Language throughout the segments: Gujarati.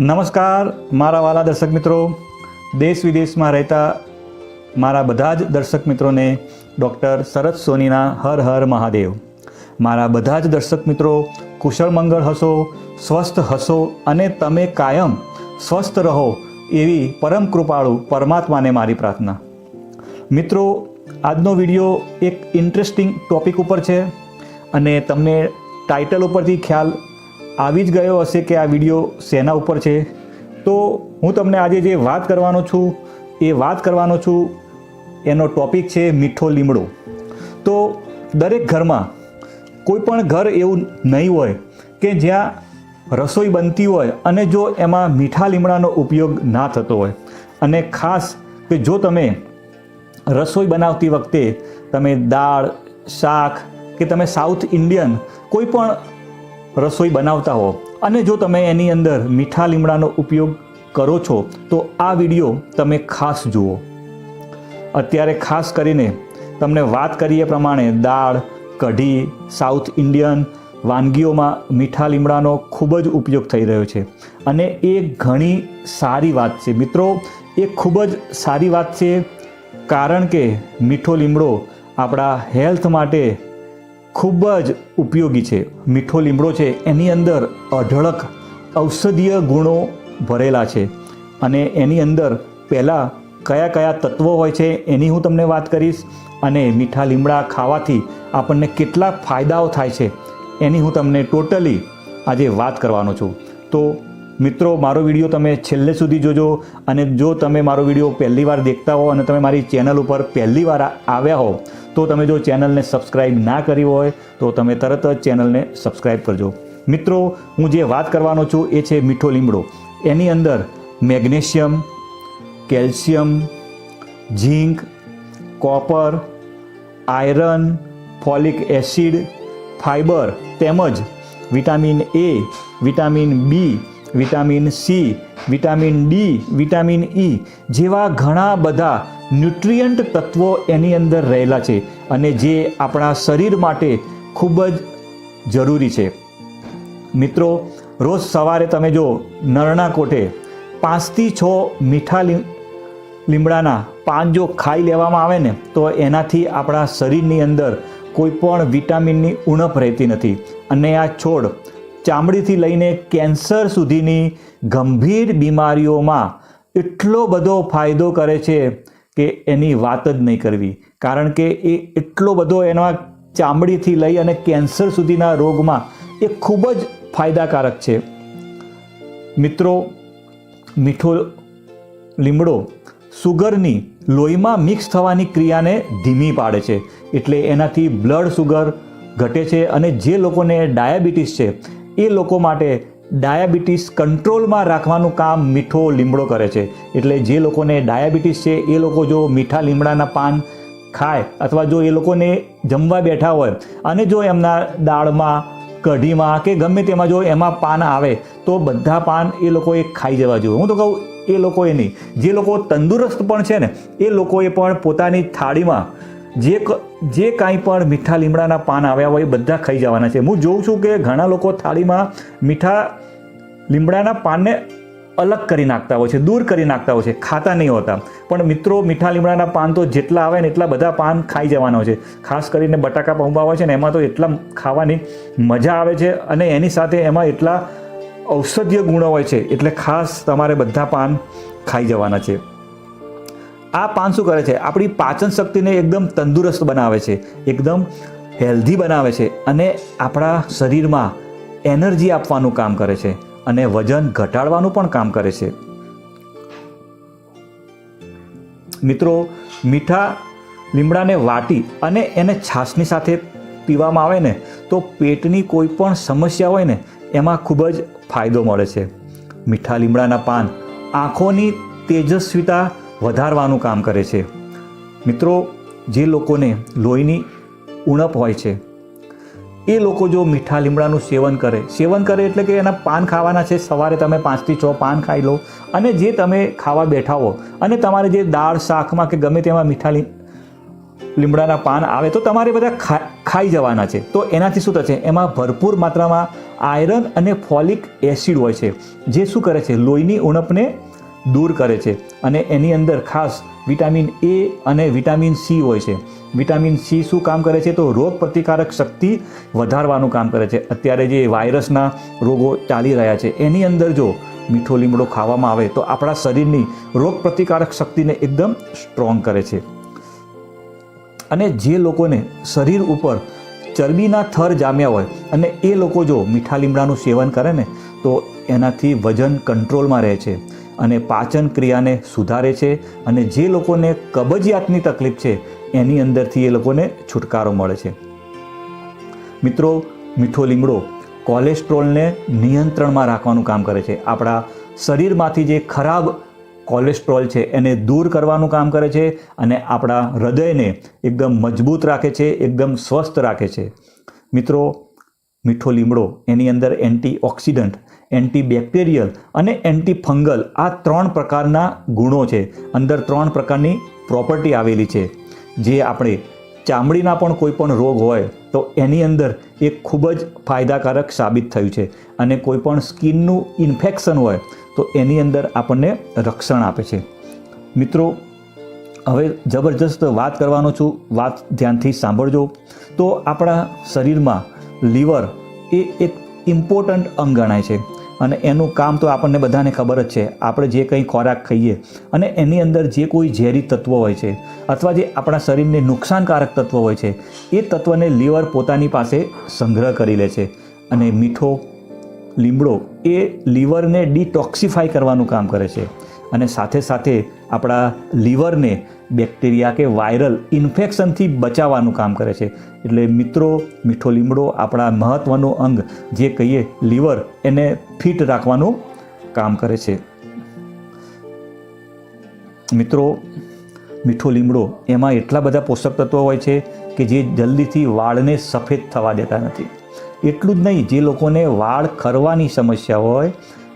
નમસ્કાર, મારા વાલા દર્શક મિત્રો. દેશ વિદેશમાં રહેતા મારા બધા જ દર્શક મિત્રોને ડૉક્ટર શરદ સોનીના હર હર મહાદેવ. મારા બધા જ દર્શક મિત્રો, કુશળ મંગળ હશો, સ્વસ્થ હશો અને તમે કાયમ સ્વસ્થ રહો એવી પરમ કૃપાળુ પરમાત્માને મારી પ્રાર્થના. મિત્રો, આજનો વીડિયો એક ઇન્ટરેસ્ટિંગ ટોપિક ઉપર છે અને તમને ટાઇટલ ઉપરથી ખ્યાલ આવી જ ગયો હશે કે આ વીડિયો શેના ઉપર છે? તો હું તમને આજે જે વાત કરવાનો છું, એ વાત કરવાનો છું, એનો ટોપિક છે મીઠો લીમડો. તો દરેક ઘરમાં કોઈ પણ ઘર એવું નહીં હોય કે જ્યાં રસોઈ બનતી હોય અને જો એમાં મીઠા લીમડાનો ઉપયોગ ના થતો હોય. અને ખાસ કે જો તમે રસોઈ બનાવતી વખતે તમે દાળ, શાક કે તમે સાઉથ ઇન્ડિયન કોઈ પણ રસોઈ બનાવતા હો. અને જો તમે એની અંદર મીઠા લીમડાનો ઉપયોગ કરો છો, તો આ વીડિયો તમે ખાસ જુઓ. અત્યારે ખાસ કરીને તમને વાત કરીએ પ્રમાણે દાળ, કઢી, સાઉથ ઇન્ડિયન વાનગીઓમાં મીઠા લીમડાનો ખૂબ જ ઉપયોગ થઈ રહ્યો છે. અને એ ઘણી સારી વાત છે. મિત્રો, એ ખૂબ જ સારી વાત છે, કારણ કે મીઠો લીમડો આપણા હેલ્થ માટે ખૂબ જ ઉપયોગી છે. મીઠો લીમડો છે, એની અંદર અઢળક ઔષધીય ગુણો ભરેલા છે. અને એની અંદર પહેલાં કયા કયા તત્વો હોય છે, એની હું તમને વાત કરીશ. અને મીઠા લીમડા ખાવાથી આપણને કેટલા ફાયદાઓ થાય છે, એની હું તમને ટોટલી આજે વાત કરવાનો છું. તો મિત્રો, મારો વીડિયો તમે છેલ્લે સુધી જોજો. અને જો તમે મારો વીડિયો પહેલી વાર દેખતા હો અને તમે મારી ચેનલ ઉપર પહેલી વાર આવ્યા હો તો તમે જો ચેનલને સબસ્ક્રાઈબ ના કરી હોય, તો તમે તરત જ ચેનલને સબસ્ક્રાઈબ કરજો. મિત્રો, હું જે વાત કરવાનો છું એ છે મીઠો લીમડો. એની અંદર magnesium, calcium, zinc, copper, iron, folic acid, fibre તેમજ vitamin A, vitamin B vitamin C, vitamin D, vitamin E જેવા ઘણા બધા ન્યુટ્રિયન્ટ તત્વો એની અંદર રહેલા છે અને જે આપણા શરીર માટે ખૂબ જ જરૂરી છે. મિત્રો, રોજ સવારે તમે જો નરણા કોઠે પાંચથી છ મીઠા લીમ, લીમડાના પાન જો ખાઈ લેવામાં આવે ને, તો એનાથી આપણા શરીરની અંદર કોઈ પણ વિટામિનની ઉણપ રહેતી નથી. અને આ છોડ ચામડીથી લઈને કેન્સર સુધીની ગંભીર બીમારીઓમાં એટલો બધો ફાયદો કરે છે કે એની વાત જ નહીં કરવી. કારણ કે એ એટલો બધો એના ચામડીથી લઈ અને કેન્સર સુધીના રોગમાં એ ખૂબ જ ફાયદાકારક છે. મિત્રો, મીઠો લીમડો સુગરની લોહીમાં મિક્સ થવાની ક્રિયાને ધીમી પાડે છે. એટલે એનાથી બ્લડ સુગર ઘટે છે અને જે લોકોને ડાયાબિટીસ છે એ લોકો માટે ડાયાબિટીસ કંટ્રોલમાં રાખવાનું કામ મીઠો લીમડો કરે છે. એટલે જે લોકોને ડાયાબિટીસ છે, એ લોકો જો મીઠા લીમડાના પાન ખાય અથવા જો એ લોકોને જમવા બેઠા હોય અને જો એમના દાળમાં, કઢીમાં કે ગમે તેમાં જો એમાં પાન આવે, તો બધા પાન એ લોકોએ ખાઈ જવા જોઈએ. હું તો કહું, એ લોકોએ નહીં. જે લોકો તંદુરસ્ત પણ છે ને, એ લોકોએ પણ પોતાની થાળીમાં જે જે કાંઈ પણ મીઠા લીમડાના પાન આવ્યા હોય એ બધા ખાઈ જવાના છે. હું જોઉં છું કે ઘણા લોકો થાળીમાં મીઠા લીમડાના પાનને અલગ કરી નાખતા હોય છે, દૂર કરી નાખતા હોય છે, ખાતા નહીં હોતા. પણ મિત્રો, મીઠા લીમડાના પાન તો જેટલા આવે ને એટલા બધા પાન ખાઈ જવાના હોય છે. ખાસ કરીને બટાકા પૌવા હોય છે ને એમાં તો એટલા ખાવાની મજા આવે છે અને એની સાથે એમાં એટલા ઔષધીય ગુણો હોય છે. એટલે ખાસ તમારે બધા પાન ખાઈ જવાના છે. આ પાન શું કરે છે? આપણી પાચન શક્તિને એકદમ તંદુરસ્ત બનાવે છે, એકદમ હેલ્ધી બનાવે છે અને આપણા શરીરમાં એનર્જી આપવાનું કામ કરે છે અને વજન ઘટાડવાનું પણ કામ કરે છે. મિત્રો, મીઠા લીમડાને વાટી અને એને છાશની સાથે પીવામાં આવે ને, તો પેટની કોઈ પણ સમસ્યા હોય ને, એમાં ખૂબ જ ફાયદો મળે છે. મીઠા લીમડાના પાન આંખોની તેજસ્વીતા વધારવાનું કામ કરે છે. મિત્રો, જે લોકોને લોહીની ઉણપ હોય છે, એ લોકો જો મીઠા લીમડાનું સેવન કરે સેવન કરે એટલે કે એના પાન ખાવાના છે. સવારે તમે પાંચથી છ પાન ખાઈ લો અને જે તમે ખાવા બેઠા હો અને તમારે જે દાળ, શાકમાં કે ગમે તેમાં મીઠા લીમડાના પાન આવે, તો તમારે બધા ખાઈ જવાના છે. તો એનાથી શું થશે? એમાં ભરપૂર માત્રામાં આયરન અને ફોલિક એસિડ હોય છે. જે શું કરે છે? લોહીની ઉણપને દૂર કરે છે અને એની અંદર ખાસ વિટામિન એ અને વિટામિન સી હોય છે. વિટામિન સી શું કામ કરે છે? તો રોગ પ્રતિકારક શક્તિ વધારવાનું કામ કરે છે. અત્યારે જે વાયરસના રોગો ચાલી રહ્યા છે, એની અંદર જો મીઠો લીમડો ખાવામાં આવે તો આપણા શરીરની રોગ પ્રતિકારક શક્તિને એકદમ સ્ટ્રોંગ કરે છે. અને જે લોકોને શરીર ઉપર ચરબીના થર જામ્યા હોય અને એ લોકો જો મીઠા લીમડાનું સેવન કરે ને, તો એનાથી વજન કંટ્રોલમાં રહે છે. અને પાચન ક્રિયાને સુધારે છે અને જે લોકોને કબજિયાતની તકલીફ છે, એની અંદરથી એ લોકોને છુટકારો મળે છે. મિત્રો, મીઠો લીમડો કોલેસ્ટ્રોલને નિયંત્રણમાં રાખવાનું કામ કરે છે. આપણા શરીરમાંથી જે ખરાબ કોલેસ્ટ્રોલ છે, એને દૂર કરવાનું કામ કરે છે અને આપણા હૃદયને એકદમ મજબૂત રાખે છે, એકદમ સ્વસ્થ રાખે છે. મિત્રો, મીઠો લીમડો એની અંદર એન્ટી ઓક્સિડન્ટ એન્ટી બેક્ટેરિયલ અને એન્ટીફંગલ આ ત્રણ પ્રકારના ગુણો છે. અંદર ત્રણ પ્રકારની પ્રોપર્ટી આવેલી છે. જે આપણે ચામડીના પણ કોઈ પણ રોગ હોય તો એની અંદર એ ખૂબ જ ફાયદાકારક સાબિત થયું છે. અને કોઈ પણ સ્કિનનું ઇન્ફેક્શન હોય તો એની અંદર આપણને રક્ષણ આપે છે. મિત્રો, હવે જબરજસ્ત વાત કરવાનો છું. વાત ધ્યાનથી સાંભળજો. તો આપણા શરીરમાં લીવર એ એક ઇમ્પોર્ટન્ટ અંગ ગણાય છે. અને એનું કામ તો આપણને બધાને ખબર જ છે. આપણે જે કંઈ ખોરાક ખાઈએ અને એની અંદર જે કોઈ ઝેરી તત્વો હોય છે અથવા જે આપણા શરીરને નુકસાનકારક તત્વો હોય છે, એ તત્વને લીવર પોતાની પાસે સંગ્રહ કરી લે છે. અને મીઠો, લીમડો એ લીવરને ડિટોક્સિફાય કરવાનું કામ કરે છે. અને સાથે સાથે આપણા લીવરને બેક્ટેરિયા કે વાયરલ ઇન્ફેક્શનથી બચાવવાનું કામ કરે છે. એટલે મિત્રો, મીઠો લીમડો આપણા મહત્ત્વનો અંગ, જે કહીએ લીવર, એને ફિટ રાખવાનું કામ કરે છે. મિત્રો, મીઠો લીમડો એમાં એટલા બધા પોષક તત્વો હોય છે કે જે જલ્દીથી વાળને સફેદ થવા દેતા નથી. એટલું જ નહીં, જે લોકોને વાળ ખરવાની સમસ્યા હોય,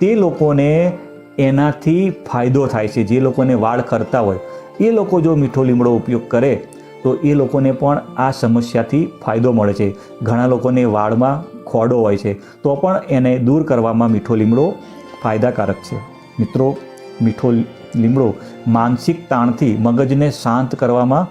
તે લોકોને એનાથી ફાયદો થાય છે. જે લોકોને વાળ કરતા હોય, એ લોકો જો મીઠો લીમડો ઉપયોગ કરે, તો એ લોકોને પણ આ સમસ્યાથી ફાયદો મળે છે. ઘણા લોકોને વાળમાં ખોડો હોય છે, તો પણ એને દૂર કરવામાં મીઠો લીમડો ફાયદાકારક છે. મિત્રો, મીઠો લીમડો માનસિક તાણથી મગજને શાંત કરવામાં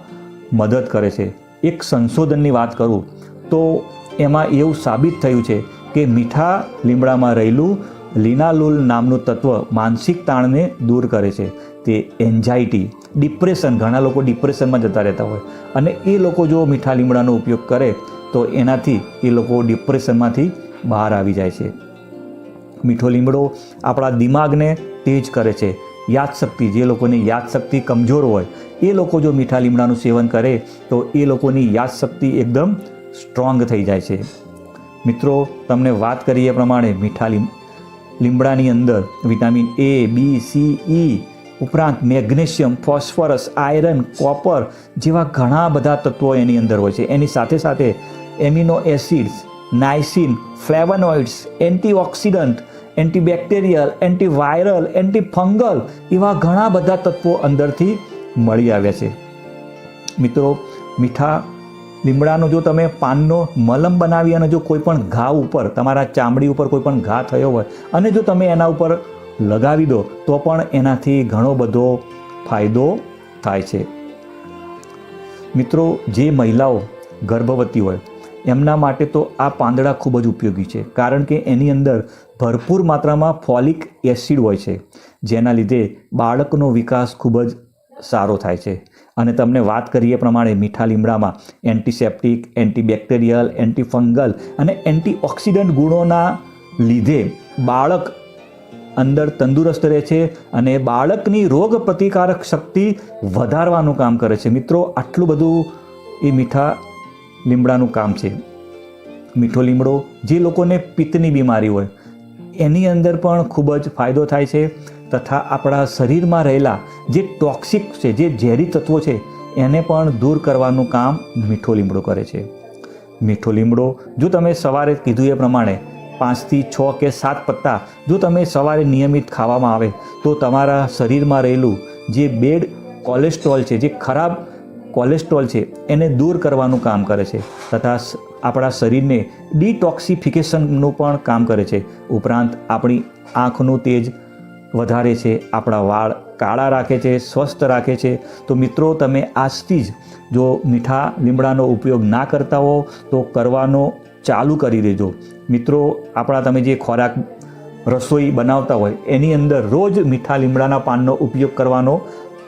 મદદ કરે છે. એક સંશોધનની વાત કરું, તો એમાં એવું સાબિત થયું છે કે મીઠા લીમડામાં રહેલું લિનાલુલ નામનું તત્વ માનસિક તાણને દૂર કરે છે. તે એન્ઝાઇટી ડિપ્રેશન ઘણા લોકો ડિપ્રેશનમાં જતા રહેતા હોય. અને એ લોકો જો મીઠા લીમડાનો ઉપયોગ કરે, તો એનાથી એ લોકો ડિપ્રેશનમાંથી બહાર આવી જાય છે. મીઠો લીમડો આપણા દિમાગને તેજ કરે છે. યાદશક્તિ, જે લોકોની યાદશક્તિ કમજોર હોય, એ લોકો જો મીઠા લીમડાનું સેવન કરે, તો એ લોકોની યાદશક્તિ એકદમ સ્ટ્રોંગ થઈ જાય છે. મિત્રો, તમને વાત કરીએ પ્રમાણે મીઠા લીમ લીમડાની અંદર vitamin A B C E ઉપરાંત મેગ્નેશિયમ, ફોસ્ફરસ, આયરન, કોપર જેવા ઘણા બધા તત્વો એની અંદર હોય છે. એની સાથે સાથે amino acids niacin flavonoids, antioxidant, antibacterial, antiviral, antifungal એવા ઘણા બધા તત્વો અંદરથી મળી આવ્યા છે. મિત્રો, મીઠા લીમડાનો જો તમે પાનનો મલમ બનાવી અને જો કોઈ પણ ઘા ઉપર, તમારા ચામડી ઉપર કોઈ પણ ઘા થયો હોય અને જો તમે એના ઉપર લગાવી દો, તો પણ એનાથી ઘણો બધો ફાયદો થાય છે. મિત્રો, જે મહિલાઓ ગર્ભવતી હોય, એમના માટે તો આ પાંદડા ખૂબ જ ઉપયોગી છે, કારણ કે એની અંદર ભરપૂર માત્રામાં ફોલિક એસિડ હોય છે, જેના લીધે બાળકનો વિકાસ ખૂબ જ સારો થાય છે. અને તમને વાત કરીએ પ્રમાણે મીઠા લીમડામાં. એન્ટિસેપ્ટિક એન્ટીબેક્ટેરિયલ એન્ટીફંગલ અને એન્ટીઓક્સિડન્ટ ગુણોના લીધે બાળક અંદર તંદુરસ્ત રહે છે અને બાળકની રોગ પ્રતિકારક શક્તિ વધારવાનું કામ કરે છે. મિત્રો, આટલું બધું એ મીઠા લીમડાનું કામ છે. મીઠો લીમડો જે લોકોને પિત્તની બીમારી હોય, એની અંદર પણ ખૂબ જ ફાયદો થાય છે. તથા આપણા શરીરમાં રહેલા જે ટોક્સિક છે, જે ઝેરી તત્વો છે, એને પણ દૂર કરવાનું કામ મીઠો લીમડો કરે છે. મીઠો લીમડો, જો તમે સવારે કીધું એ પ્રમાણે પાંચથી છ કે સાત પત્તા જો તમે સવારે નિયમિત ખાવામાં આવે, તો તમારા શરીરમાં રહેલું જે બેડ કોલેસ્ટ્રોલ છે, જે ખરાબ કોલેસ્ટ્રોલ છે, એને દૂર કરવાનું કામ કરે છે. તથા આપણા શરીરને ડિટોક્સિફિકેશનનું પણ કામ કરે છે. ઉપરાંત આપણી આંખનું તેજ વધારે છે, આપણા વાળ કાળા રાખે છે, સ્વસ્થ રાખે છે. તો મિત્રો, તમે આજથી જ જો મીઠા લીમડાનો ઉપયોગ ના કરતા હો, તો કરવાનો ચાલુ કરી દેજો. મિત્રો, આપણા તમે જે ખોરાક રસોઈ બનાવતા હોય, એની અંદર રોજ મીઠા લીમડાના પાનનો ઉપયોગ કરવાનો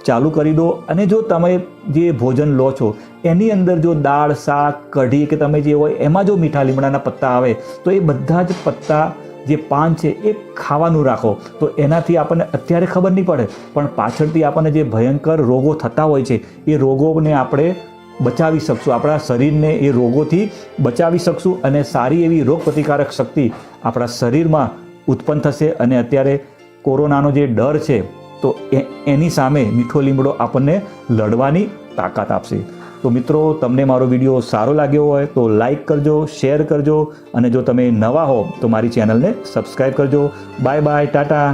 ચાલુ કરી દો. અને જો તમે જે ભોજન લો છો, એની અંદર જો દાળ, શાક, કઢી કે તમે જે હોય, એમાં જો મીઠા લીમડાના પત્તા આવે, તો એ બધા જ પત્તા જે પાન છે એ ખાવાનું રાખો. તો એનાથી આપણને અત્યારે ખબર નહીં પડે, પણ પાછળથી આપણને જે ભયંકર રોગો થતા હોય છે, એ રોગોને આપણે બચાવી શકશું. આપણા શરીરને એ રોગોથી બચાવી શકશું અને સારી એવી રોગપ્રતિકારક શક્તિ આપણા શરીરમાં ઉત્પન્ન થશે અને અત્યારે કોરોનાનો જે ડર છે, તો એની સામે મીઠો લીમડો આપણને લડવાની તાકાત આપશે. તો મિત્રો, તમને મારો વીડિયો સારો લાગ્યો હોય તો લાઇક કરજો શેર કરજો અને જો તમે નવા હો તો મારી ચેનલને સબસ્ક્રાઈબ કરજો. Bye bye Tata